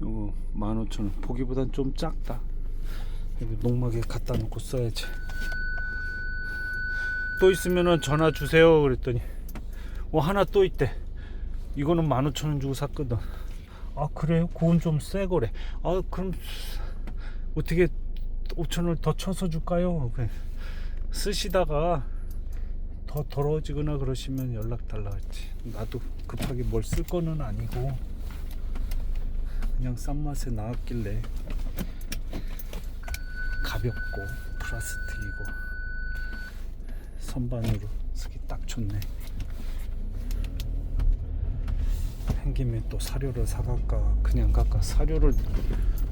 이거 15,000원. 보기보단 좀 작다. 여기 농막에 갖다 놓고 써야지. 또 있으면은 전화 주세요. 그랬더니 어 하나 또 있대. 이거는 15,000원 주고 샀거든. 아 그래요? 그건 좀 새 거래. 아 그럼 어떻게 5,000원을 더 쳐서 줄까요? 쓰시다가 더 더러워지거나 그러시면 연락 달라 했지. 나도 급하게 뭘 쓸 거는 아니고 그냥 싼 맛에 나왔길래 가볍고 플라스틱이고 선반으로 쓰기 딱 좋네. 한 김에 또 사료를 사갈까? 그냥 갈까? 사료를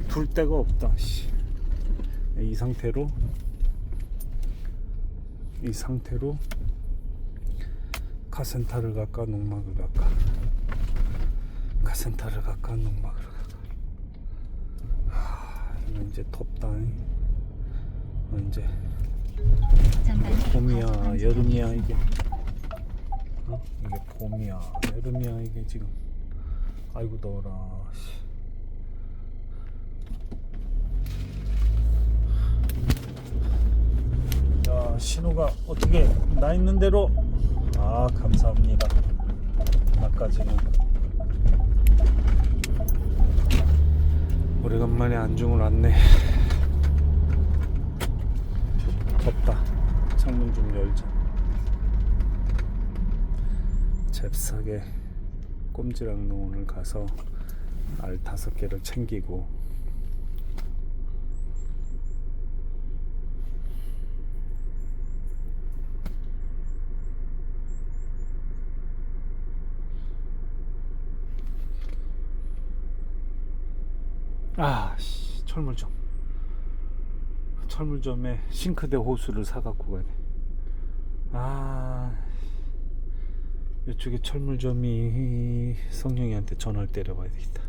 둘 데가 없다 씨. 이 상태로 이 상태로 카센터를 갈까? 농막을 갈까? 카센터를 갈까? 농막을 갈까? 하, 이거 이제 덥다. 어, 이제 봄이야 여름이야 이게. 어? 이게 봄이야 여름이야 이게 지금. 아이고 더워라. 씨. 야 신호가 어떻게 나 있는 대로? 아 감사합니다. 나까지는 오래간만에 안중을 왔네. 덥다. 창문 좀 열자. 잽싸게 꼼지락 농원을 가서 알 다섯 개를 챙기고 아, 씨, 철물점. 철물점에 싱크대 호수를 사갖고 가야 돼. 아, 이쪽에 철물점이 성령이한테 전화를 때려봐야 되겠다.